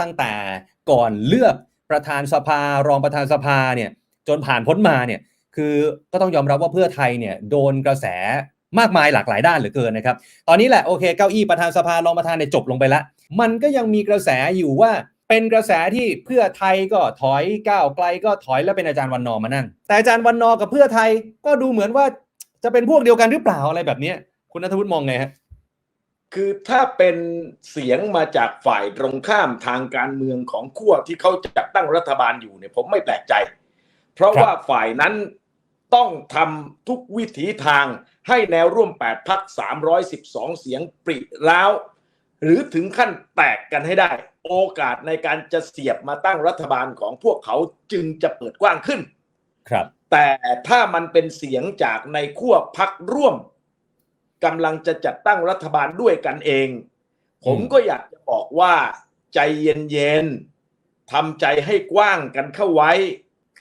ตั้งแต่ก่อนเลือกประธานสภารองประธานสภาเนี่ยจนผ่านพ้นมาเนี่ยคือก็ต้องยอมรับว่าเพื่อไทยเนี่ยโดนกระแสมากมายหลากหลายด้านเหลือเกินนะครับ ตอนนี้แหละโอเคเก้าอี้ประธานสภารองประธานเนี่ยจบลงไปแล้ว มันก็ยังมีกระแสอยู่ว่าเป็นกระแสที่เพื่อไทยก็ถอยก้าวไกลก็ถอยแล้วเป็นอาจารย์วันนอร์มานั่ง แต่อาจารย์วันนอร์กับเพื่อไทยก็ดูเหมือนว่าจะเป็นพวกเดียวกันหรือเปล่าอะไรแบบนี้คุณนัทวุฒิมองไงฮะ คือถ้าเป็นเสียงมาจากฝ่ายตรงข้ามทางการเมืองของขั้วที่เขาจัดตั้งรัฐบาลอยู่เนี่ยผมไม่แปลกใจ เพราะครับว่าฝ่ายนั้นต้องทำทุกวิถีทางให้แนวร่วม 8พัก312 เสียงปริแล้ว หรือถึงขั้นแตกกันให้ได้ โอกาสในการจะเสียบมาตั้งรัฐบาลของพวกเขาจึงจะเปิดกว้างขึ้น ครับ แต่ถ้ามันเป็นเสียงจากในขั้วพักร่วม กำลังจะจัดตั้งรัฐบาลด้วยกันเอง ผมก็อยากจะบอกว่าใจเย็นๆทำใจให้กว้างกันเข้าไว้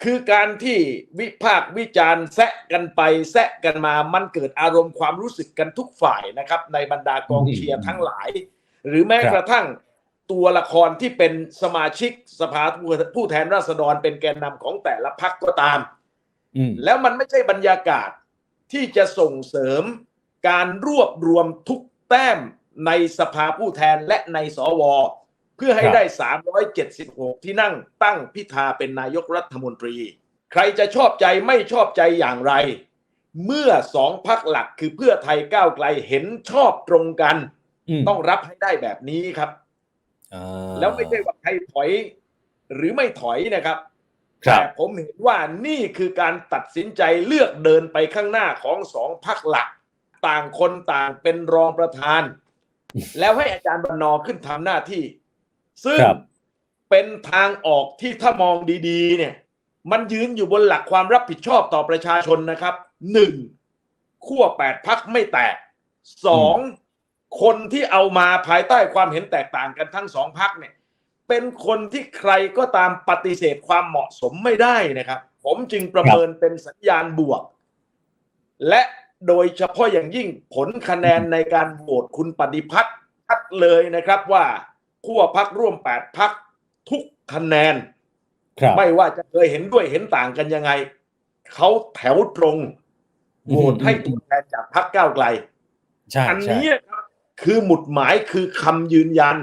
คือการที่วิพากษ์วิจารณ์แซะกันไปแซะกันมามันเกิดอารมณ์ความรู้สึกกันทุกฝ่ายนะครับ ในบรรดากองเชียร์ทั้งหลาย หรือแม้ครับกระทั่งตัวละครที่เป็นสมาชิกสภาผู้แทนราษฎรเป็นแกนนำของแต่ละพักก็ตามอืมแล้วมันไม่ใช่บรรยากาศที่จะส่งเสริม การรวบรวมทุกแต้มในสภาผู้แทนและในสว เพื่อให้ครับได้ 376 ที่นั่งตั้งพิธาเป็นนายกรัฐมนตรี ใครจะชอบใจไม่ชอบใจอย่างไร เมื่อสองพักหลักคือเพื่อไทยก้าวไกลเห็นชอบตรงกันมต้องรับให้ได้แบบนี้ครับอ่าแล้วไม่ใช่ว่าใครถอย หรือไม่ถอยนะครับครับแต่ผมเห็นว่านี่คือการตัดสินใจเลือกเดินไปข้างหน้าของสองพักหลัก ต่างคนต่างเป็นรองประธาน แล้วให้อาจารย์บรรณอร์ขึ้นทำหน้าที่ ซึ่งครับเป็นทางออกที่ถ้ามองดีๆ เนี่ย มันยืนอยู่บนหลักความรับผิดชอบต่อประชาชนนะครับหนึ่งขั้วแปดพักไม่แตกสองคนที่เอามาภายใต้ความเห็นแตกต่างกันทั้งสองพักเนี่ย เป็นคนที่ใครก็ตามปฏิเสธความเหมาะสมไม่ได้นะครับ ผมจึงประเมินเป็นสัญญาณบวก และ โดยเฉพาะอย่างยิ่งผลคะแนนในการโหวตคุณปฏิพัฒน์ชัดเลยนะครับว่าขั้วพักร่วมแปดพักทุกคะแนนครับไม่ว่าจะเคยเห็นด้วยเห็นต่างกันยังไง เขาแถวตรงโหวตให้ตัวแทนจากพักก้าวไกลใช่อันใช่นี้ครับคือหมุดหมายคือคำยืนยัน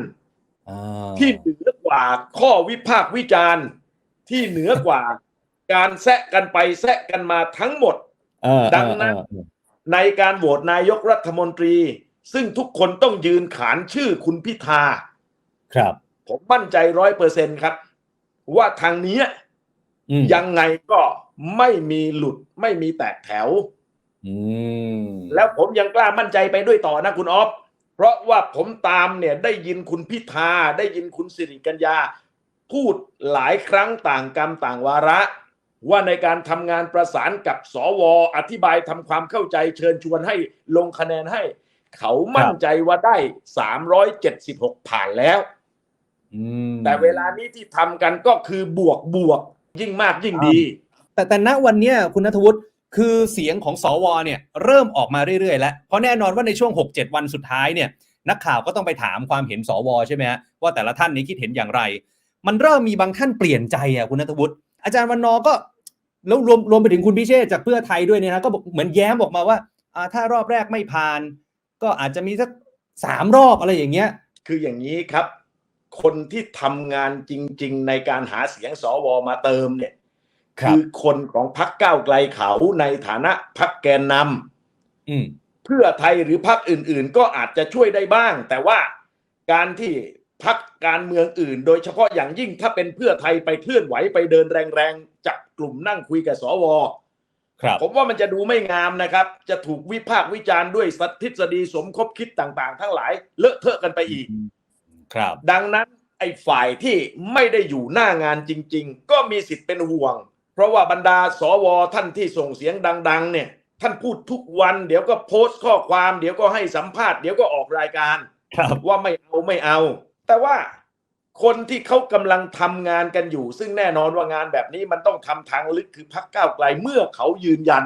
อ่าที่เหนือกว่าข้อวิพากษ์วิจารณ์ ที่เหนือกว่าการแซะกันไปแซะกันมาทั้งหมดเออดังนั้นเออเออ ในการโหวตนายกรัฐมนตรี ซึ่งทุกคนต้องยืนขานชื่อคุณพิธา ครับ ผมมั่นใจร้อยเปอร์เซ็นครับ ว่าทางเนี้ยอืมยังไงก็ไม่มีหลุดไม่มีแตกแถวอืมแล้วผมยังกล้ามั่นใจไปด้วยต่อนะคุณออฟเพราะว่าผมตามเนี่ยได้ยินคุณพิธา ได้ยินคุณสิริกัญญา พูดหลายครั้งต่างกรรมต่างวาระ ว่าในการทำงานประสานกับสวอธิบายทำความเข้าใจเชิญชวนให้ลงคะแนนให้ เขามั่นใจว่าได้ 376 ผ่านแล้วอืมแต่เวลานี้ที่ทำกันก็คือบวกบวกยิ่งมากยิ่งดี แต่แต่ณวันเนี้ยคุณนัทวุฒิคือเสียงของสวเนี่ยเริ่มออกมาเรื่อยๆแล้ว เพราะแน่นอนว่าในช่วง 6-7 วันสุดท้ายเนี่ย นักข่าวก็ต้องไปถามความเห็นสวใช่ไหมฮะว่าแต่ละท่านนี้คิดเห็นอย่างไร มันเริ่มมีบางท่านเปลี่ยนใจอะคุณนัทวุฒิ อาจารย์วันนอร์ก็แล้วรวมรวมไปถึงคุณพิเชษจากเพื่อไทยด้วยเนี่ยนะก็บอกเหมือนแย้มออกมาว่าอ่าถ้ารอบแรกไม่ผ่าน ก็อาจจะมีสักสามรอบอะไรอย่างเงี้ย คืออย่างนี้ครับ คนที่ทำงานจริง ๆ ในการหาเสียงสวมาเติมเนี่ยครับคือคนของพักก้าวไกลเขาในฐานะพักแกนนอืมำเพื่อไทยหรือพักอื่น ๆ ก็อาจจะช่วยได้บ้าง แต่ว่าการที่พัก การเมืองอื่น โดยเฉพาะอย่างยิ่งถ้าเป็นเพื่อไทยไปเคลื่อนไหวไปเดินแรงๆจับกลุ่มนั่งคุยกับสวครับผมว่ามันจะดูไม่งามนะครับ จะถูกวิพากษ์วิจารณ์ด้วยทฤษฎีสมคบคิดต่างๆ ทั้งหลายเลอะเทอะกันไปอีก ครับ ดังนั้นไอ้ฝ่ายที่ไม่ได้อยู่หน้างานจริง ๆ ก็มีสิทธิ์เป็นห่วง เพราะว่าบรรดาสวท่านที่ส่งเสียงดัง ๆ เนี่ย ท่านพูดทุกวันเดี๋ยวก็โพสต์ข้อความ เดี๋ยวก็ให้สัมภาษณ์เดี๋ยวก็ออกรายการ ครับว่าไม่เอาไม่เอา แต่ว่าคนที่เขากำลังทำงานกันอยู่ ซึ่งแน่นอนว่างานแบบนี้มันต้องทำทางลึกคือพักก้าวไกลเมื่อเขายืนยัน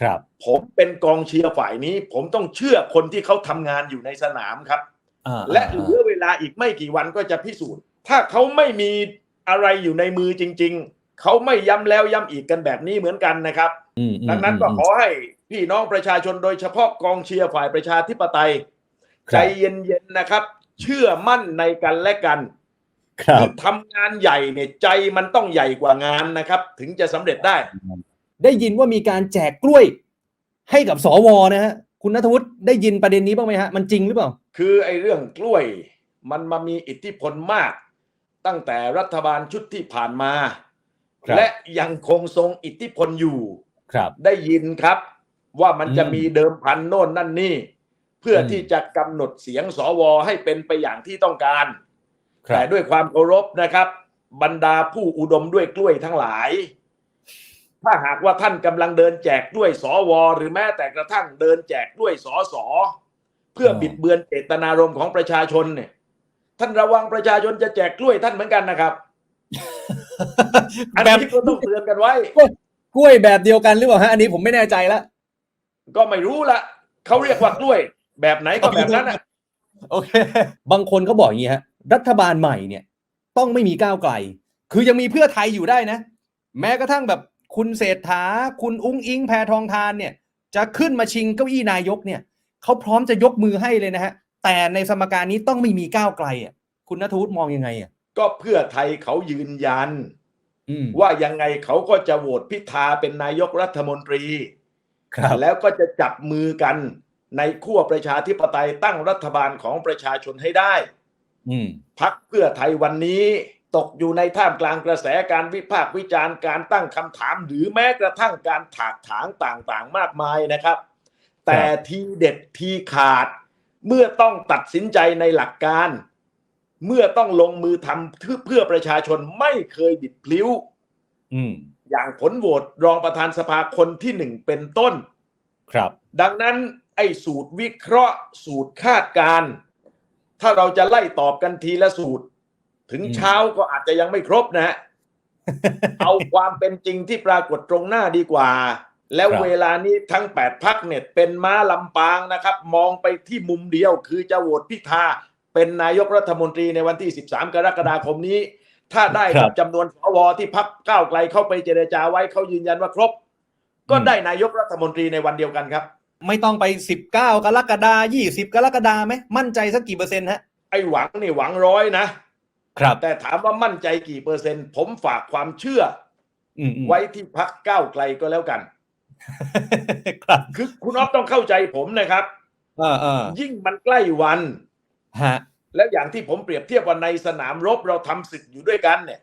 ครับ ผมเป็นกองเชียร์ฝ่ายนี้ ผมต้องเชื่อคนที่เขาทำงานอยู่ในสนามครับอ่าและอ่าเหลือเวลาอีกไม่กี่วันก็จะพิสูจน์ ถ้าเขาไม่มีอะไรอยู่ในมือจริง ๆ เขาไม่ย้ำแล้วย้ำอีกกันแบบนี้เหมือนกันนะครับอืมอืมดังนั้นก็อืมขอให้พี่น้องประชาชนโดยเฉพาะกองเชียร์ฝ่ายประชาธิปไตยครับใจเย็นๆนะครับ เชื่อมั่นในกันและกันครับทำงานใหญ่เนี่ยใจมันต้องใหญ่กว่างานนะครับ ถึงจะสำเร็จได้ ได้ยินว่ามีการแจกกล้วยให้กับสวนะฮะคุณนัทวุฒิได้ยินประเด็นนี้บ้างไหมฮะมันจริงหรือเปล่า คือไอ้เรื่องกล้วย มันมามีอิทธิพลมาก ตั้งแต่รัฐบาลชุดที่ผ่านมา ครับ และยังคงทรงอิทธิพลอยู่ ครับ ได้ยินครับ ว่ามันจะอืมมีเดิมพันโน่นนั่นนี่ เพื่ออมที่จะกำหนดเสียงสวให้เป็นไปอย่างที่ต้องการครัแต่บด้วยความเคารพนะครับ บรรดาผู้อุดมด้วยกล้วยทั้งหลาย ถ้าหากว่าท่านกำลังเดินแจกด้วยสวหรือแม้แต่กระทั่งเดินแจกด้วยสสเพื่อบิดเบือนเจตนารมณ์ของประชาชนเนี่ย ท่านระวังประชาชนจะแจกกล้วยท่านเหมือนกันนะครับอันแบบนี้ก็ต้องเตือนกันไว้กล้วยแบบเดียวกันหรือเปล่าฮะอันนี้ผมไม่แน่ใจละก็ไม่รู้ละเขาเรียกว่ากล้วย แบบไหนก็แบบนั้นนะโอเค บางคนเขาบอกอย่างนี้ฮะ รัฐบาลใหม่เนี่ย ต้องไม่มีก้าวไกล คือยังมีเพื่อไทยอยู่ได้นะ แม้กระทั่งแบบคุณเศรษฐา คุณอุ้งอิงแพทองทานเนี่ย จะขึ้นมาชิงเก้าอี้นายกเนี่ยเขาพร้อมจะยกมือให้เลยนะฮะ แต่ในสมการนี้ต้องไม่มีก้าวไกลอะ คุณนัทวุฒิมองยังไงอะ ก็เพื่อไทยเขายืนยันอืมว่ายังไงเขาก็จะโหวตพิธาเป็นนายกรัฐมนตรีครับแล้วก็จะจับมือกัน ในขั้วประชาธิปไตยตั้งรัฐบาลของประชาชนให้ได้อืมพักเพื่อไทยวันนี้ตกอยู่ในท่ามกลางกระแสการวิพากษ์วิจารณ์การตั้งคำถาม หรือแม้กระทั่งการถากถางต่างๆ มากมายนะครับ แต่ทีเด็ดทีขาด เมื่อต้องตัดสินใจในหลักการ เมื่อต้องลงมือทำเพื่อประชาชนไม่เคยบิดพลิ้วอืมอย่างผลโหวตรองประธานสภาคนที่หนึ่งเป็นต้น ครับ ดังนั้น ไอ้สูตรวิเคราะห์ สูตรคาดการณ์ถ้าเราจะไล่ตอบกันทีละสูตร ถึงอืมเช้าก็อาจจะยังไม่ครบนะฮะเอาความเป็นจริงที่ปรากฏตรงหน้าดีกว่า แล้วครับเวลานี้ทั้ง8พักเนี่ยเป็นม้าลำปางนะครับ มองไปที่มุมเดียว คือจะโหวตพิธาเป็นนายกรัฐมนตรีในวันที่ 13 กรกฎาคมนี้ ถ้าได้ครักับบจำนวนสวที่พักก้าวไกลเข้าไปเจรจาไว้เขายืนยันว่าครบ ก็อืมได้นายกรัฐมนตรีในวันเดียวกันครับ ไม่ต้องไปสิบเก้ากรกฎายี่สิบกรกฎาไหมมั่นใจสักกี่เปอร์เซ็นต์ฮะไอ้หวังนี่หวังร้อยนะครับ แต่ถามว่ามั่นใจกี่เปอร์เซ็นต์ ผมฝากความเชื่ออืมอืมไว้ที่พักก้าวไกลก็แล้วกัน ครับคือคุณอ๊อฟต้องเข้าใจผมนะครับเออเออยิ่งมันใกล้วันฮะแล้วอย่างที่ผมเปรียบเทียบว่าในสนามรบเราทำศึกอยู่ด้วยกันเนี่ย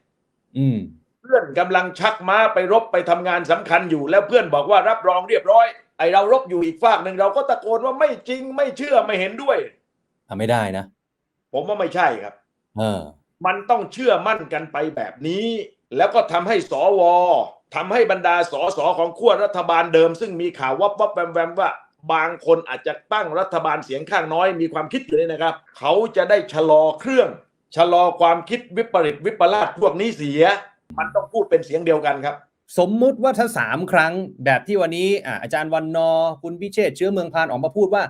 อืมเพื่อนกำลังชักม้าไปรบไปทำงานสำคัญอยู่ แล้วเพื่อนบอกว่ารับรองเรียบร้อย ไอเรารบอยู่อีกฝากหนึ่งเราก็ตะโกนว่าไม่จริงไม่เชื่อไม่เห็นด้วยทำไม่ได้นะ ผมว่าไม่ใช่ครับ เออ มันต้องเชื่อมั่นกันไปแบบนี้ แล้วก็ทำให้สวทำให้บรรดาสสของขั้วรัฐบาลเดิม ซึ่งมีข่าววับวับแวมแวมว่าบางคนอาจจะตั้งรัฐบาลเสียงข้างน้อยมีความคิดอยู่นี่นะครับ เขาจะได้ชะลอเครื่อง ชะลอความคิดวิปริตวิปลาสพวกนี้เสีย มันต้องพูดเป็นเสียงเดียวกันครับ สมมุติว่าถ้าสามครั้งแบบที่วันนี้อาจารย์วันนอ คุณพิเชษเชื้อเมืองพานออกมาพูดว่า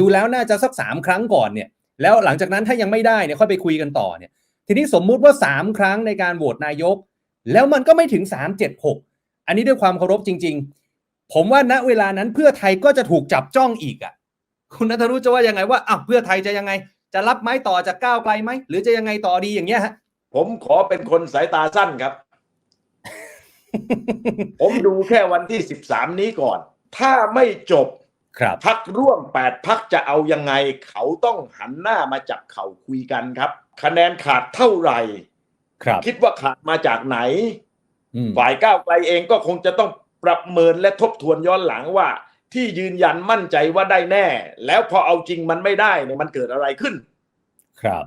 ดูแล้วน่าจะสักสามครั้งก่อนเนี่ย แล้วหลังจากนั้นถ้ายังไม่ได้เนี่ยค่อยไปคุยกันต่อเนี่ย ทีนี้สมมุติว่าสามครั้งในการโหวตนายก แล้วมันก็ไม่ถึงสามเจ็ดหกอันนี้ด้วยความเคารพจริง ๆ ผมว่าณเวลานั้นเพื่อไทยก็จะถูกจับจ้องอีกอะ คุณนัทรุจะว่ายังไงว่าอ้าวเพื่อไทยจะยังไง จะรับไม้ต่อจากก้าวไกลไหมหรือจะยังไงต่อดีอย่างเงี้ยฮะผมขอเป็นคนสายตาสั้นครับ ผมดูแค่วันที่13นี้ก่อน ถ้าไม่จบครับพักร่วมแปดพักจะเอายังไง เขาต้องหันหน้ามาจับเข่าคุยกันครับ คะแนนขาดเท่าไหร่ ครับ คิดว่าขาดมาจากไหนอืมฝ่ายก้าวไกลเองก็คงจะต้องประเมินและทบทวนย้อนหลังว่า ที่ยืนยันมั่นใจว่าได้แน่ แล้วพอเอาจริงมันไม่ได้เนี่ยมันเกิดอะไรขึ้น ครับ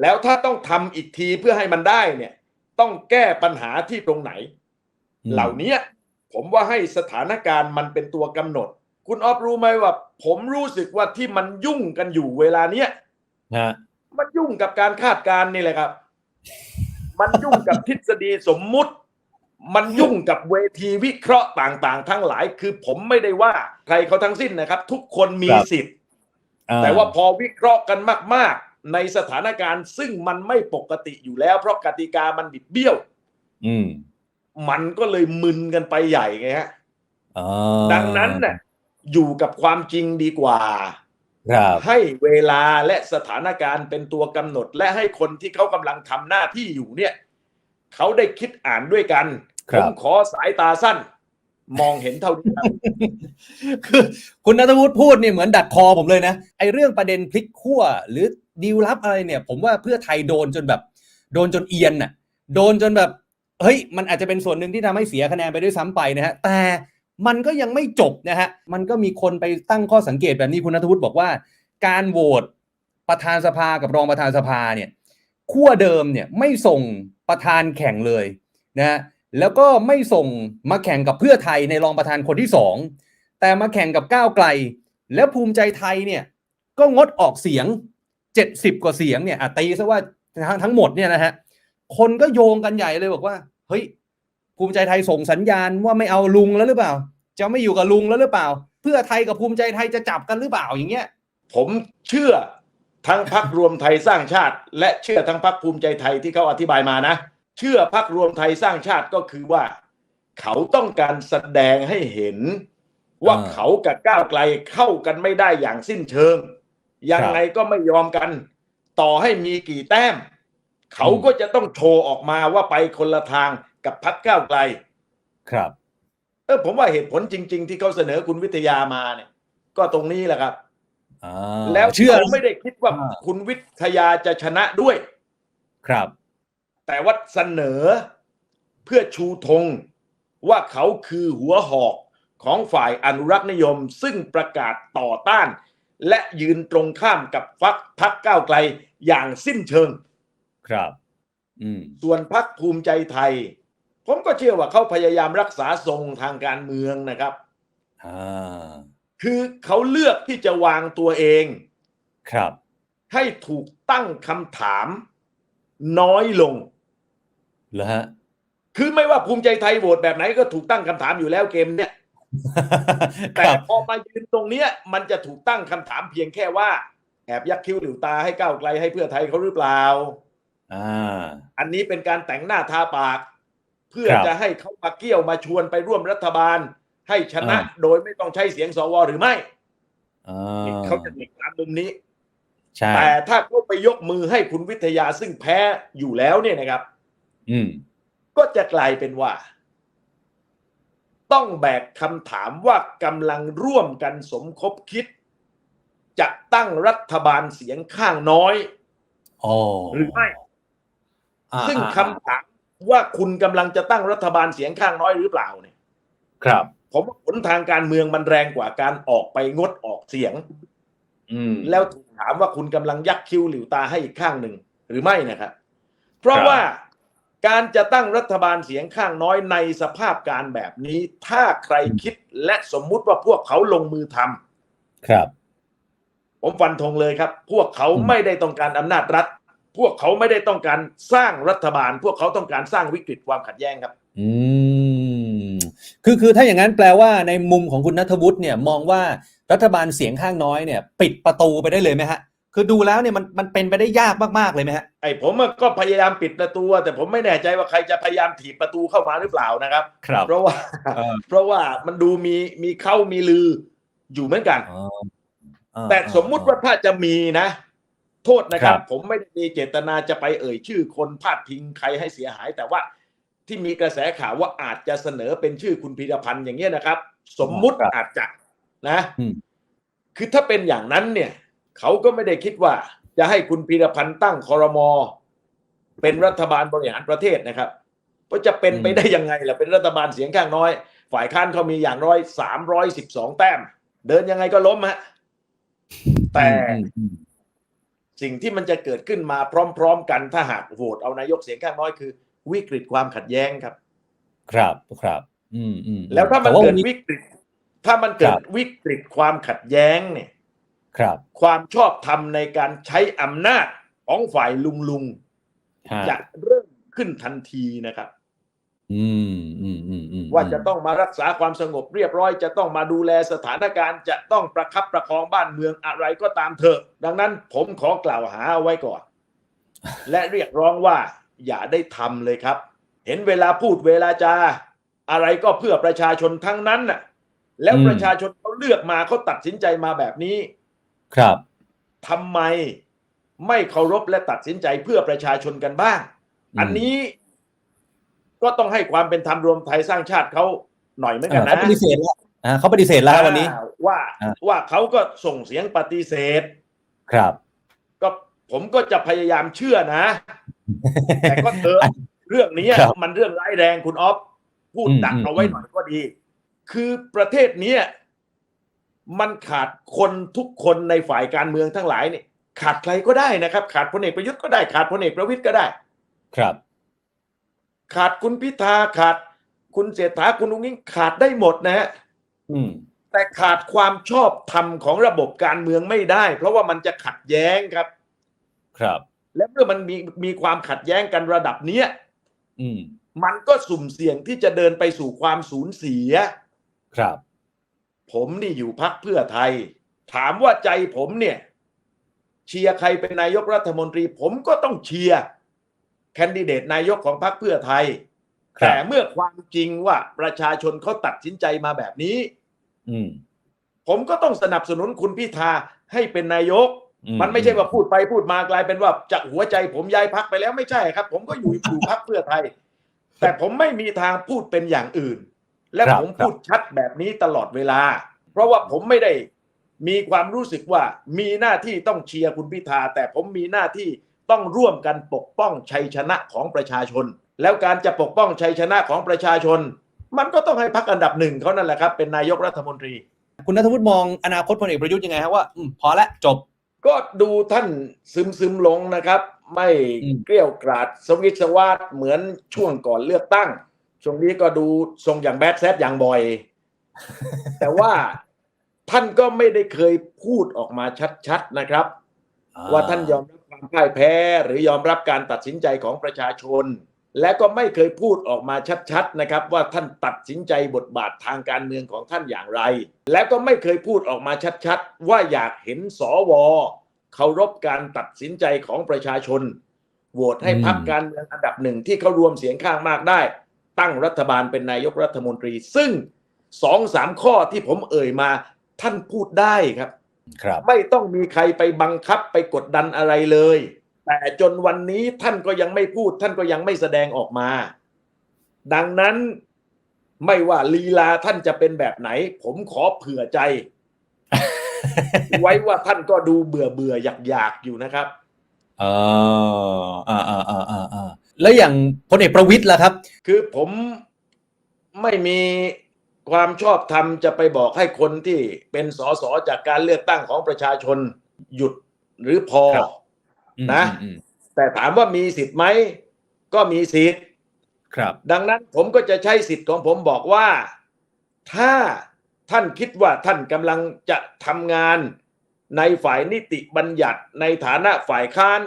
แล้วถ้าต้องทำอีกทีเพื่อให้มันได้เนี่ย ต้องแก้ปัญหาที่ตรงไหนอืม เหล่านี้ผมว่าให้สถานการณ์มันเป็นตัวกำหนด คุณออฟรู้ไหมว่า ผมรู้สึกว่าที่มันยุ่งกันอยู่เวลาเนี้ยฮะมันยุ่งกับการคาดการณ์นี่แหละครับ มันยุ่งกับทฤษฎีสมมุติ มันยุ่งกับเวทีวิเคราะห์ต่างๆ ทั้งหลาย คือผมไม่ได้ว่าใครเขาทั้งสิ้นนะครับ ทุกคนมีครับสิทธิ์อ่แต่ว่าพอวิเคราะห์กันมากในสถานการณ์ซึ่งมันไม่ปกติอยู่แล้ว เพราะกติกามันบิดเบี้ยว อื มมันก็เลยมึนกันไปใหญ่ไงฮะอ่าดังนั้นน่ะอยู่กับความจริงดีกว่าครับให้เวลาและสถานการณ์เป็นตัวกำหนด และให้คนที่เขากำลังทำหน้าที่อยู่เนี่ยเขาได้คิดอ่านด้วยกันคผรับมขอสายตาสั้น มองเห็นเท่านี้ครับคือคุณนัทวุฒิพูดนี่เหมือนดัดคอผมเลยนะไอเรื่องประเด็นพลิกขั้วหรือดีลลับอะไรเนี่ย ผมว่าเพื่อไทยโดนจนแบบ โดนจนเอียนน่ะ โดนจนแบบ เฮ้ยมันอาจจะเป็นส่วนหนึ่งที่ทำให้เสียคะแนนไปด้วยซ้ำไปนะฮะแต่มันก็ยังไม่จบนะฮะมันก็มีคนไปตั้งข้อสังเกตแบบนี้คุณนัทวุฒิบอกว่า การโหวตประธานสภากับรองประธานสภาเนี่ยขั้วเดิมเนี่ยไม่ส่งประธานแข่งเลยนะฮะแล้วก็ไม่ส่งมาแข่งกับเพื่อไทยในรองประธานคนที่สองแต่มาแข่งกับก้าวไกล แล้วภูมิใจไทยเนี่ยก็งดออกเสียง 70 กว่าเสียงเนี่ยอตีซะว่าทั้งทั้งหมดเนี่ยนะฮะ คนก็โยงกันใหญ่เลยบอกว่า เฮ้ย ภูมิใจไทยส่งสัญญาณว่าไม่เอาลุงแล้วหรือเปล่า จะไม่อยู่กับลุงแล้วหรือเปล่า เพื่อไทยกับภูมิใจไทยจะจับกันหรือเปล่าอย่างเงี้ย ผมเชื่อทั้งพักรวมไทยสร้างชาติ และเชื่อทั้งพักภูมิใจไทยที่เขาอธิบายมานะ เชื่อพักรวมไทยสร้างชาติก็คือว่า เขาต้องการแสดงให้เห็น ว่าเขากับก้าวไกลเข้ากันไม่ได้อย่างสิ้นเชิง ยังไงก็ไม่ยอมกัน ต่อให้มีกี่แต้ม เขาก็จะต้องโชว์ออกมาว่าไปคนละทางกับพักก้าวไกล ครับ เออผมว่าเหตุผลจริง ๆ ที่เขาเสนอคุณวิทยามาเนี่ย ก็ตรงนี้แหละครับอ่าแล้วเชื่อเขาไม่ได้คิดว่าอ่าคุณวิทยาจะชนะด้วย ครับ แต่ว่าเสนอเพื่อชูธงว่าเขาคือหัวหอกของฝ่ายอนุรักษ์นิยม ซึ่งประกาศต่อต้าน และยืนตรงข้ามกับฟักพักก้าวไกลอย่างสิ้นเชิง ครับ อืม ส่วนพักภูมิใจไทย ผมก็เชื่อว่าเขาพยายามรักษาทรงทางการเมืองนะครับ อ่า คือเขาเลือกที่จะวางตัวเอง ครับ ให้ถูกตั้งคำถาม น้อยลงแล้วฮะ คือไม่ว่าภูมิใจไทยโหวตแบบไหนก็ถูกตั้งคำถามอยู่แล้วเกมเนี่ย คแต่รับ พอมายืนตรงเนี้ย มันจะถูกตั้งคำถามเพียงแค่ว่า แอบยักคิ้วหลิวตาให้ก้าวไกลให้เพื่อไทยเขาหรือเปล่า อ่าอันนี้เป็นการแต่งหน้าทาปาก เพื่อครับจะให้เขามาเกี่ยวมาชวนไปร่วมรัฐบาล ให้ชนะอ่าโดยไม่ต้องใช้เสียงสวหรือไม่อ่าเขาจะติดตามมุมนี้ใช่แต่ถ้าเขาไปยกมือให้คุณวิทยาซึ่งแพ้อยู่แล้วเนี่ยนะครับ อืมก็จะกลายเป็นว่า ต้องแบกคำถามว่ากำลังร่วมกันสมคบคิด จะตั้งรัฐบาลเสียงข้างน้อยอ๋อหรือไม่อ่า ซึ่งอ่าคำถามว่าคุณกำลังจะตั้งรัฐบาลเสียงข้างน้อยหรือเปล่าเนี่ย ครับ ผมว่าผลทางการเมืองมันแรงกว่าการออกไปงดออกเสียงอืมแล้วถูกถามว่าคุณกำลังยักคิ้วหลิวตาให้อีกข้างหนึ่งหรือไม่นะครับ เพราะครับว่าการจะตั้งรัฐบาลเสียงข้างน้อยในสภาพการแบบนี้ ถ้าใครคิดและสมมุติว่าพวกเขาลงมือทำครับ ผมฟันธงเลยครับ พวกเขาอืมไม่ได้ต้องการอำนาจรัฐ พวกเขาไม่ได้ต้องการสร้างรัฐบาล พวกเขาต้องการสร้างวิกฤตความขัดแย้งครับ อืมคือคือถ้าอย่างนั้นแปลว่าในมุมของคุณนัทวุฒิเนี่ยมองว่ารัฐบาลเสียงข้างน้อยเนี่ย ปิดประตูไปได้เลยไหมฮะ คือดูแล้วเนี่ยมันมันเป็นไปได้ยากมากๆเลยไหมฮะไอ้ผมก็พยายามปิดประตู แต่ผมไม่แน่ใจว่าใครจะพยายามถีบประตูเข้ามาหรือเปล่านะครับ ครับ เพราะว่าเออเพราะว่ามันดูมีมีเข้ามีลืออยู่เหมือนกันอ๋ออ่าแต่สมมุติว่าถ้าจะมีนะ โทษนะครับครับ ผมไม่ได้มีเจตนาจะไปเอ่ยชื่อคนพาดพิงใครให้เสียหาย แต่ว่าที่มีกระแสข่าวว่าอาจจะเสนอเป็นชื่อคุณพีรพันธ์อย่างเงี้ยนะครับ สมมุติอาจจะนะอืมคือถ้าเป็นอย่างนั้นเนี่ยเขาก็ไม่ได้คิดว่าจะให้คุณพีรพันธ์ตั้งคอรมอเป็นรัฐบาลบริหารประเทศนะครับเพราะจะเป็นไปได้ยังไงล่ะเป็นรัฐบาลเสียงข้างน้อย ฝ่ายค้านเขามีอย่างน้อยสามร้อยสิบสองแต้ม เดินยังไงก็ล้มฮะแต่อืมอืม สิ่งที่มันจะเกิดขึ้นมาพร้อม ๆ กันถ้าหากโหวตเอานายกเสียงข้างน้อยคือ วิกฤตความขัดแย้งครับ ครับครับ อืมอืมแล้วถ้ามันต่เกิดวัวิกฤต ถ้ามันเกิครัดบวิกฤตความขัดแย้งเนี่ย ครับ ความชอบธรรมในการใช้อำนาจของฝ่ายลุงลุงฮะๆจะเริ่มขึ้นทันทีนะครับอืมอืมอืมอืม ว่าจะต้องมารักษาความสงบเรียบร้อย จะต้องมาดูแลสถานการณ์ จะต้องประคับประคองบ้านเมืองอะไรก็ตามเถอะ ดังนั้นผมขอกล่าวหาเอาไว้ก่อน และเรียกร้องว่า อย่าได้ทำเลยครับ เห็นเวลาพูดเวลาจา อะไรก็เพื่อประชาชนทั้งนั้นน่ะ แล้วประชาชนเขาเลือกมาเขาตัดสินใจมาแบบนี้ ครับทำไมไม่เคารพและตัดสินใจเพื่อประชาชนกันบ้างอืมอันนี้ ก็ต้องให้ความเป็นธรรมรวมไทยสร้างชาติเขาหน่อยเหมือนกันเขานะปฏิเสธแล้วอ่าเขาปฏิเสธแล้ววันนี้อ่าว่าอ่าว่าเขาก็ส่งเสียงปฏิเสธ ครับ ก็ผมก็จะพยายามเชื่อนะ แต่ก็เถอะเรื่องนี้ครับมันเรื่องร้ายแรงคุณออฟพูดอืมดักอืมเอาไว้หน่อยก็ดี คือประเทศเนี้ยมันขาดคนทุกคนในฝ่ายการเมืองทั้งหลายเนี่ยขาดใครก็ได้นะครับ ขาดพลเอกประยุทธ์ก็ได้ขาดพลเอกประวิตยก็ได้ ครับ ขาดคุณพิธาขาด คุณเศรษฐาคุณอุ้งอิงขาดได้หมดนะฮะอืมแต่ขาดความชอบธรรมของระบบการเมืองไม่ได้ เพราะว่ามันจะขัดแย้งครับ ครับ และเมื่อมันมีมีความขัดแย้งกันระดับเนี้ยอืม มันก็สุ่มเสี่ยงที่จะเดินไปสู่ความสูญเสีย ครับ ผมนี่อยู่พักเพื่อไทย ถามว่าใจผมเนี่ย เชียร์ใครเป็นนายกรัฐมนตรี ผมก็ต้องเชียร์ แคนดิเดตนายกของพรรคเพื่อไทยครับแต่เมื่อความจริงว่าประชาชนเขาตัดสินใจมาแบบนี้ อืมผมก็ต้องสนับสนุนคุณพิธาให้เป็นนายกอืมันไม่ใช่ว่าพูดไปพูดมากลายเป็นว่าจากหัวใจผมย้ายพักไปแล้วไม่ใช่ครับ ผมก็อยู่อยู่พักเพื่อไทย แต่ผมไม่มีทางพูดเป็นอย่างอื่น และครับผมครับพูดชัดแบบนี้ตลอดเวลา เพราะว่าผมไม่ได้มีความรู้สึกว่ามีหน้าที่ต้องเชียร์คุณพิธาแต่ผมมีหน้าที่ ต้องร่วมกันปกป้องชัยชนะของประชาชน แล้วการจะปกป้องชัยชนะของประชาชน มันก็ต้องให้พักอันดับหนึ่งเขานั่นแหละครับเป็นนายกรัฐมนตรี คุณนัทวุฒิมองอนาคตพลเอกประยุทธ์ยังไงครับว่าอืมพอละจบ ก็ดูท่านซึมซึมๆลงนะครับ ไม่อืมเกลี้ยวกราดสวิตสวาดเหมือนช่วงก่อนเลือกตั้งช่วงนี้ก็ดูทรงอย่างแบดแซดอย่างบ่อย แต่ว่าท่านก็ไม่ได้เคยพูดออกมาชัดๆนะครับ ว่าท่านยอมรับ ความพ่ายแพ้หรือยอมรับการตัดสินใจของประชาชน และก็ไม่เคยพูดออกมาชัดๆนะครับ ว่าท่านตัดสินใจบทบาททางการเมืองของท่านอย่างไร และก็ไม่เคยพูดออกมาชัดๆ ว่าอยากเห็นสวเคารพการตัดสินใจของประชาชนโหวตให้พรรคการเมืองอันดับหนึ่งที่เขารวมเสียงข้างมากได้ ตั้งรัฐบาลเป็นนายกรัฐมนตรี ซึ่งสองสามข้อที่ผมเอ่ยมาท่านพูดได้ครับ ครับไม่ต้องมีใครไปบังคับไปกดดันอะไรเลย แต่จนวันนี้ท่านก็ยังไม่พูด ท่านก็ยังไม่แสดงออกมา ดังนั้นไม่ว่าลีลาท่านจะเป็นแบบไหน ผมขอเผื่อใจ ไว้ว่าท่านก็ดูเบื่อเบื่ออยากอยากๆอยู่นะครับเอออ่าอ่าอ่าอ่าอ่าแล้วอย่างพลเอกประวิตยล่ะครับ คือผมไม่มี ความชอบธรรมจะไปบอกให้คนที่เป็นสสจากการเลือกตั้งของประชาชนหยุดหรือพอครับอืมนะอืมแต่ถามว่ามีสิทธิ์ไหม ก็มีสิทธิ์ครับ ดังนั้นผมก็จะใช้สิทธิ์ของผมบอกว่า ถ้าท่านคิดว่าท่านกำลังจะทำงานในฝ่ายนิติบัญญัติในฐานะฝ่ายค้าน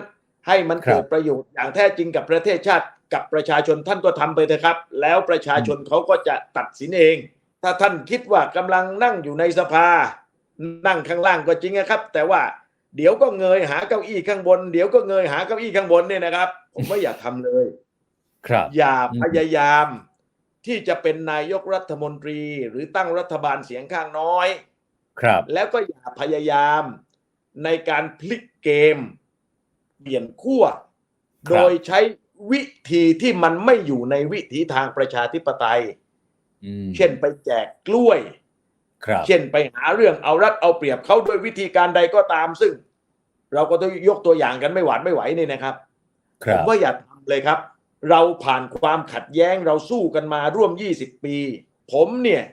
ให้มันครับเกิดประโยชน์อย่างแท้จริงกับประเทศชาติกับประชาชนท่านก็ทำไปเถอะครับ แล้วประชาชนเขาก็จะตัดสินเอง ถ้าท่านคิดว่ากำลังนั่งอยู่ในสภา นั่งข้างล่างก็จริงนะครับ แต่ว่าเดี๋ยวก็เงยหาเก้าอี้ข้างบน เดี๋ยวก็เงยหาเก้าอี้ข้างบนเนี่ยนะครับ ผมไม่อยากทำเลย ครับ อย่าอืมพยายามที่จะเป็นนายกรัฐมนตรี หรือตั้งรัฐบาลเสียงข้างน้อย ครับ แล้วก็อย่าพยายามในการพลิกเกม เปลี่ยนขั้วครับโดยใช้วิธีที่มันไม่อยู่ในวิถีทางประชาธิปไตยอืม เช่นไปแจกกล้วยครับเช่นไปหาเรื่องเอารัดเอาเปรียบเขาด้วยวิธีการใดก็ตาม ซึ่ง เราก็ต้องยกตัวอย่างกันไม่หวาดไม่ไหวนี่นะครับคผรัมบว่าอย่าทำเลยครับ เราผ่านความขัดแย้งเราสู้กันมาร่วม 20 ปี ผมเนี่ย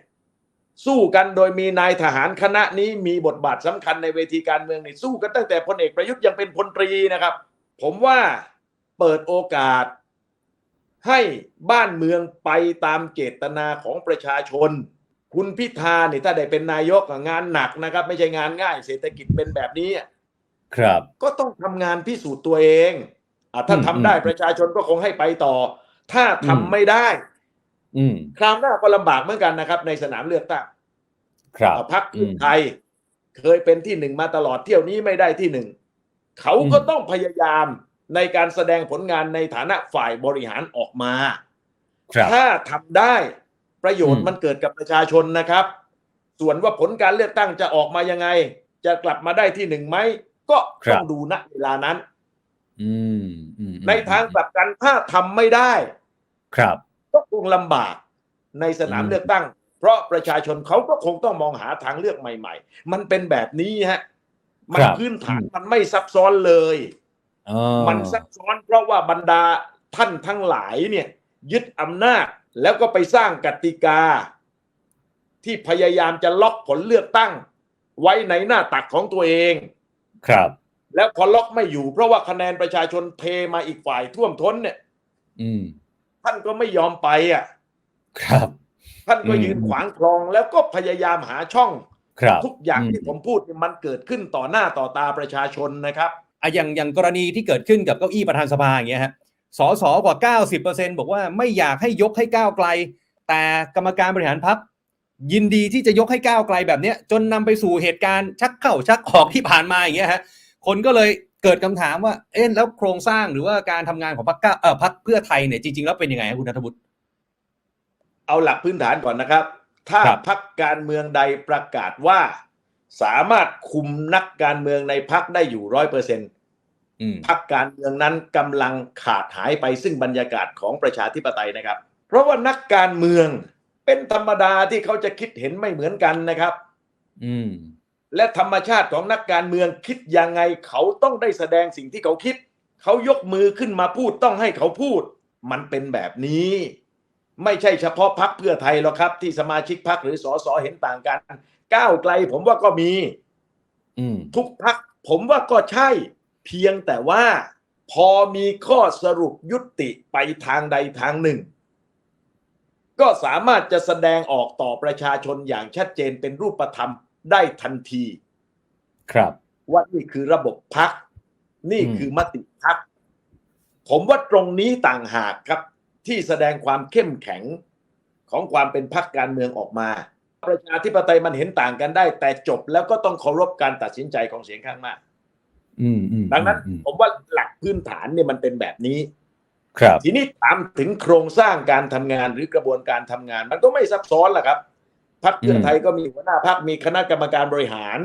สู้กันโดยมีนายทหารคณะนี้มีบทบาทสำคัญในเวทีการเมืองนี่สู้กันตั้งแต่พลเอกประยุทธ์ยังเป็นพลตรีนะครับ ผมว่าเปิดโอกาส ให้บ้านเมืองไปตามเจตนาของประชาชน คุณพิธาเนี่ยถ้าได้เป็นนายกอะงานหนักนะครับ ไม่ใช่งานง่าย เศรษฐกิจเป็นแบบนี้ ครับ ก็ต้องทำงานพิสูจน์ตัวเองอะถ้าอืมทำได้อืมประชาชนก็คงให้ไปต่อ ถ้าทำอืมไม่ได้อืมคราวหน้าก็ลำบากเหมือนกันนะครับ ในสนามเลือกตั้งครับเอาพักเพื่อไทย เคยเป็นที่หนึ่งมาตลอดเที่ยวนี้ไม่ได้ที่หนึ่งเขาก็ต้องพยายาม ในการแสดงผลงานในฐานะฝ่ายบริหารออกมาครับถ้าทำได้ประโยชน์อืมมันเกิดกับประชาชนนะครับ ส่วนว่าผลการเลือกตั้งจะออกมายังไง จะกลับมาได้ที่หนึ่งไหม ก็ต้องดูณเวลานั้นอืมอืมในทางกลับกันถ้าทำไม่ได้ ครับ ก็คงลำบากในสนามอืมเลือกตั้ง เพราะประชาชนเขาก็คงต้องมองหาทางเลือกใหม่ ๆ มันเป็นแบบนี้ฮะ มันครับพื้นฐานอืมมันไม่ซับซ้อนเลยอ๋อ มันซับซ้อนเพราะว่าบรรดาท่านทั้งหลายเนี่ย ยึดอำนาจแล้วก็ไปสร้างกติกา ที่พยายามจะล็อกผลเลือกตั้ง ไว้ในหน้าตักของตัวเอง ครับ แล้วพอล็อกไม่อยู่ เพราะว่าคะแนนประชาชนเทมาอีกฝ่ายท่วมท้นเนี่ย อืม ท่านก็ไม่ยอมไปอะ ครับ ท่านก็อืมยืนขวางคลองแล้วก็พยายามหาช่อง ครับ ทุกอย่างอืมที่ผมพูดเนี่ยมันเกิดขึ้นต่อหน้าต่อตาประชาชนนะครับ อะอย่างอย่างกรณีที่เกิดขึ้นกับเก้าอี้ประธานสภาอย่างเงี้ยฮะสสกว่า 90%บอกว่าไม่อยากให้ยกให้ก้าวไกล แต่กรรมการบริหารพักยินดีที่จะยกให้ก้าวไกลแบบเนี้ย จนนำไปสู่เหตุการณ์ชักเข้าชักออกที่ผ่านมาอย่างเงี้ยฮะคนก็เลยเกิดคำถามว่า เอ๊ะแล้วโครงสร้างหรือว่าการทำงานของพรรคก้าวเอ่อพรรคเพื่อไทยเนี่ยจริง ๆ แล้วเป็นยังไงครับคุณนัทบุตรเอาหลักพื้นฐานก่อนนะครับ ถ้าครับพักการเมืองใดประกาศว่า สามารถคุมนักการเมืองในพักได้อยู่ร้อยเปอร์เซ็นต์อืมพักการเมืองนั้นกำลังขาดหายไปซึ่งบรรยากาศของประชาธิปไตยนะครับ เพราะว่านักการเมืองเป็นธรรมดาที่เขาจะคิดเห็นไม่เหมือนกันนะครับ อืม และธรรมชาติของนักการเมืองคิดยังไงเขาต้องได้แสดงสิ่งที่เขาคิด เขายกมือขึ้นมาพูดต้องให้เขาพูด มันเป็นแบบนี้ ไม่ใช่เฉพาะพักเพื่อไทยหรอกครับ ที่สมาชิกพักหรือสสเห็นต่างกัน ก้าวไกล ผมว่าก็มีอืมทุกพักผมว่าก็ใช่ เพียงแต่ว่า พอมีข้อสรุปยุติไปทางใดทางหนึ่ง ก็สามารถจะแสดงออกต่อประชาชนอย่างชัดเจนเป็นรูปธรรมได้ทันที ครับว่านี่คือระบบพัก นี่อืมคือมติพัก ผมว่าตรงนี้ต่างหากครับที่แสดงความเข้มแข็งของความเป็นพักการเมืองออกมา ประชาธิปไตยมันเห็นต่างกันได้ แต่จบแล้วก็ต้องเคารพการตัดสินใจของเสียงข้างมากอืมอืมดังนั้นอืมผมว่าหลักพื้นฐานเนี่ยมันเป็นแบบนี้ ครับ ทีนี้ถามถึงโครงสร้างการทำงานหรือกระบวนการทำงาน มันก็ไม่ซับซ้อนแหละครับพรรคเพื่อไทยก็มีหัวหน้าพรรคมีคณะกรรมการบริหาร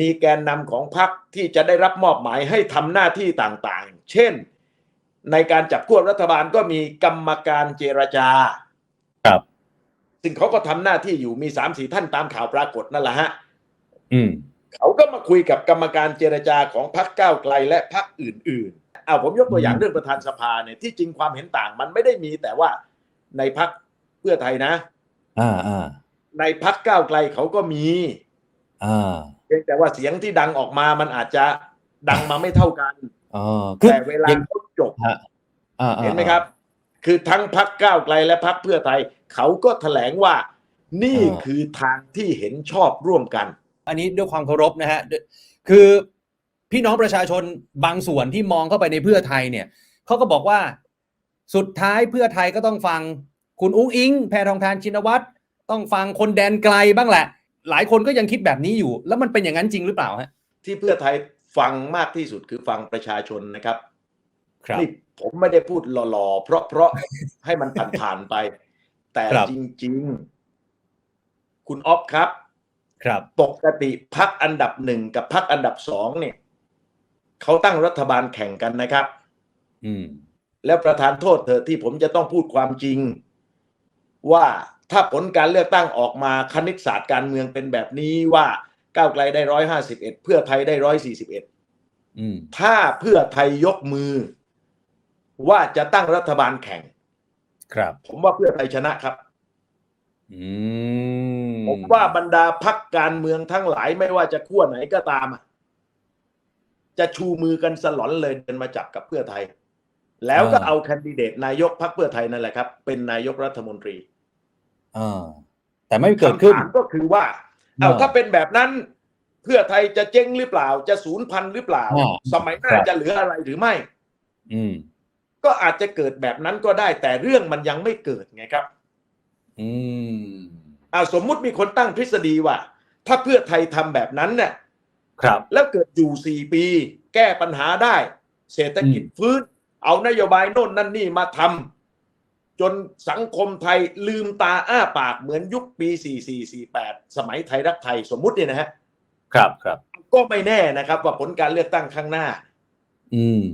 มีแกนนำของพรรคที่จะได้รับมอบหมายให้ทำหน้าที่ต่างๆ เช่น ในการจับขั้วรัฐบาลก็มีกรรมการเจรจา ครับ ซึ่งเขาก็ทำหน้าที่อยู่มีสามสี่ท่านตามข่าวปรากฏนั่นแหละฮะอืมเขาก็มาคุยกับกรรมการเจรจาของพรรคก้าวไกลและพรรคอื่นๆเอาผมยกตัวอย่างอืมเรื่องประธานสภาเนี่ยที่จริงความเห็นต่างมันไม่ได้มีแต่ว่าในพรรคเพื่อไทยนะอ่าอ่าในพรรคก้าวไกลเขาก็มีอ่าเพียงแต่ว่าเสียงที่ดังออกมามันอาจจะดังมาไม่เท่ากันอ๋อคือแต่เวลายังเขาจบฮะอ่าอ่าเห็นไหมครับ คือทั้งพรรคก้าวไกลและพรรคเพื่อไทย เขาก็แถลงว่านี่คือทางที่เห็นชอบร่วมกัน อันนี้ด้วยความเคารพนะฮะด้วยคือพี่น้องประชาชนบางส่วนที่มองเข้าไปในเพื่อไทยเนี่ยเขาก็บอกว่าสุดท้ายเพื่อไทยก็ต้องฟังคุณอุ้งอิง แพทองทานชินวัตรต้องฟังคนแดนไกลบ้างแหละ หลายคนก็ยังคิดแบบนี้อยู่ แล้วมันเป็นอย่างนั้นจริงหรือเปล่าฮะที่เพื่อไทยฟังมากที่สุดคือฟังประชาชนนะครับ ครับนี่ผมไม่ได้พูดหล่อๆเพราะเพราะให้มันผ่านๆไป แต่ครับ จริง ๆ คุณอ๊อฟครับ ครับ ปกติพักอันดับหนึ่งกับพักอันดับสองเนี่ยเขาตั้งรัฐบาลแข่งกันนะครับ อืม แล้วประธานโทษเถอะที่ผมจะต้องพูดความจริง ว่าถ้าผลการเลือกตั้งออกมาคณิตศาสตร์การเมืองเป็นแบบนี้ว่าก้าวไกลได้ร้อยห้าสิบเอ็ดเพื่อไทยได้ร้อยสี่สิบเอ็ดอืม ถ้าเพื่อไทยยกมือ ว่าจะตั้งรัฐบาลแข่ง ครับ ผมว่าเพื่อไทยชนะครับอืมผมว่าบรรดาพักการเมืองทั้งหลายไม่ว่าจะขั้วไหนก็ตามอะจะชูมือกันสลอนเลยเดินมาจับกับเพื่อไทย แล้วก็เอาแคนดิเดตนายกพักเพื่อไทยนั่นแหละครับ เป็นนายกรัฐมนตรีอ่าแต่ไม่เกิดขึ้นคำถามก็คือว่า เอาอ่าถ้าเป็นแบบนั้น เพื่อไทยจะเจ๊งหรือเปล่า จะสูญพันธุ์หรือเปล่าอ่า สมัยหน้าครับจะเหลืออะไรหรือไม่ อืม ก็อาจจะเกิดแบบนั้นก็ได้ แต่เรื่องมันยังไม่เกิดไงครับ อืมอ่าสมมุติมีคนตั้งทฤษฎีว่า ถ้าเพื่อไทยทำแบบนั้นเนี่ยครับ แล้วเกิดอยู่สี่ปี แก้ปัญหาได้ เศรษฐกิจฟื้น เอานโยบายโน่นนั่นนี่มาทำจนสังคมไทยลืมตาอ้าปากเหมือนยุคปี 4448 สมัยไทยรักไทยสมมุติเนี่ยนะฮะ ครับครับ ก็ไม่แน่นะครับ ว่าผลการเลือกตั้งข้างหน้า อืม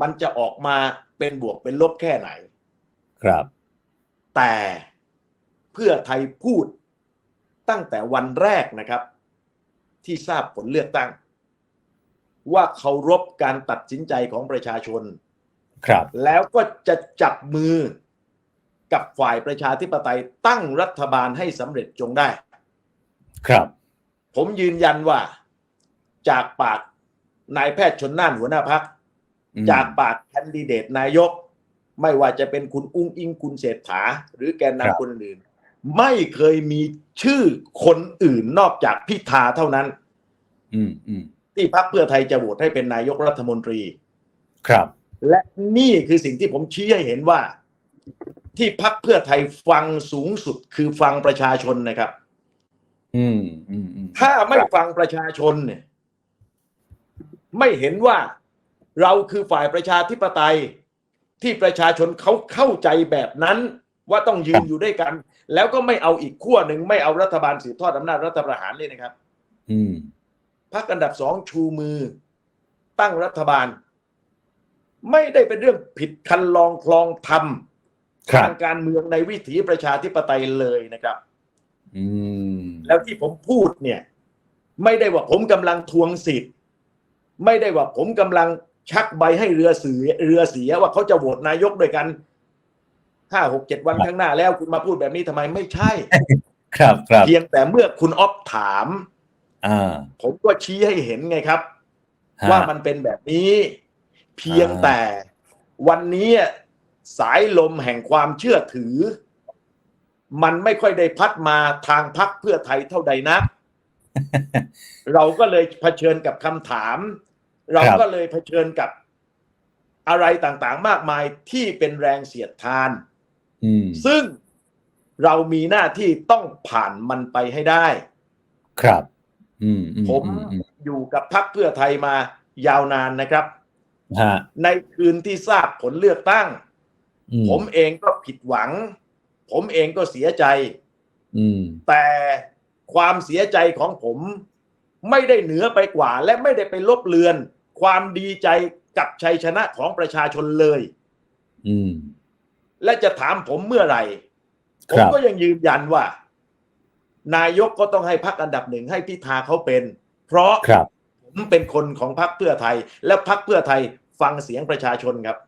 มันจะออกมาเป็นบวกเป็นลบแค่ไหน ครับ แต่เพื่อไทยพูดตั้งแต่วันแรกนะครับ ที่ทราบผลเลือกตั้ง ว่าเคารพการตัดสินใจของประชาชน ครับ แล้วก็จะจับมือกับฝ่ายประชาธิปไตยตั้งรัฐบาลให้สำเร็จจงได้ ครับ ผมยืนยันว่าจากปากนายแพทย์ชนน่านหัวหน้าพักอืม จากปากแคนดิเดตนายก ไม่ว่าจะเป็นคุณอุ้งอิงคุณเศรษฐา หรือแกนครับนำคนอื่น ไม่เคยมีชื่อคนอื่นนอกจากพิธาเท่านั้น อืมอืมที่พักเพื่อไทยจะโหวตให้เป็นนายกรัฐมนตรี ครับ และนี่คือสิ่งที่ผมชี้ให้เห็นว่า ที่พักเพื่อไทยฟังสูงสุดคือฟังประชาชนนะครับ อืมอืมอืมถ้าไม่ฟังประชาชนเนี่ย ไม่เห็นว่า เราคือฝ่ายประชาธิปไตย ที่ประชาชนเขาเข้าใจแบบนั้นว่าต้องยืนอยู่ด้วยกัน แล้วก็ไม่เอาอีกขั้วหนึ่งไม่เอารัฐบาลสืบทอดอำนาจรัฐประหารเลยนะครับ อืมพรรคอันดับสองชูมือ ตั้งรัฐบาล ไม่ได้เป็นเรื่องผิดคันลองคลองธรรมครับทางการเมืองในวิถีประชาธิปไตยเลยนะครับ อืมแล้วที่ผมพูดเนี่ย ไม่ได้ว่าผมกำลังทวงสิทธิ์ ไม่ได้ว่าผมกำลัง ชักใบให้เรือเสือเรือเสียว่าเขาจะโหวตนายกด้วยกันห้าหกเจ็ดวันข้างหน้าแล้วคุณมาพูดแบบนี้ทำไมไม่ใช่ ครับครับเพียงแต่เมื่อคุณออฟถามอ่าผมก็ชี้ให้เห็นไงครับฮะว่ามันเป็นแบบนี้ เพียงอ่าแต่วันนี้สายลมแห่งความเชื่อถือ มันไม่ค่อยได้พัดมาทางพักเพื่อไทยเท่าใดนัก เราก็เลยเผชิญกับคำถาม เราก็เลยเผชิญกับอะไรต่างๆ มากมายที่เป็นแรงเสียดทานอืมซึ่งเรามีหน้าที่ต้องผ่านมันไปให้ได้ ครับอืมอืมผมอือือยู่กับพักเพื่อไทยมายาวนานนะครับฮะในคืนที่ทราบผลเลือกตั้งอืผมเองก็ผิดหวัง ผมเองก็เสียใจอืมแต่ความเสียใจของผมไม่ได้เหนือไปกว่า และไม่ได้ไปลบเลือน ความดีใจกับชัยชนะของประชาชนเลย อืม และจะถามผมเมื่อไหร่คผรับมก็ยังยืนยันว่า นายกก็ต้องให้พักอันดับหนึ่งให้พิธาเขาเป็น เพราะครับผมเป็นคนของพักเพื่อไทย และพักเพื่อไทยฟังเสียงประชาชนครับ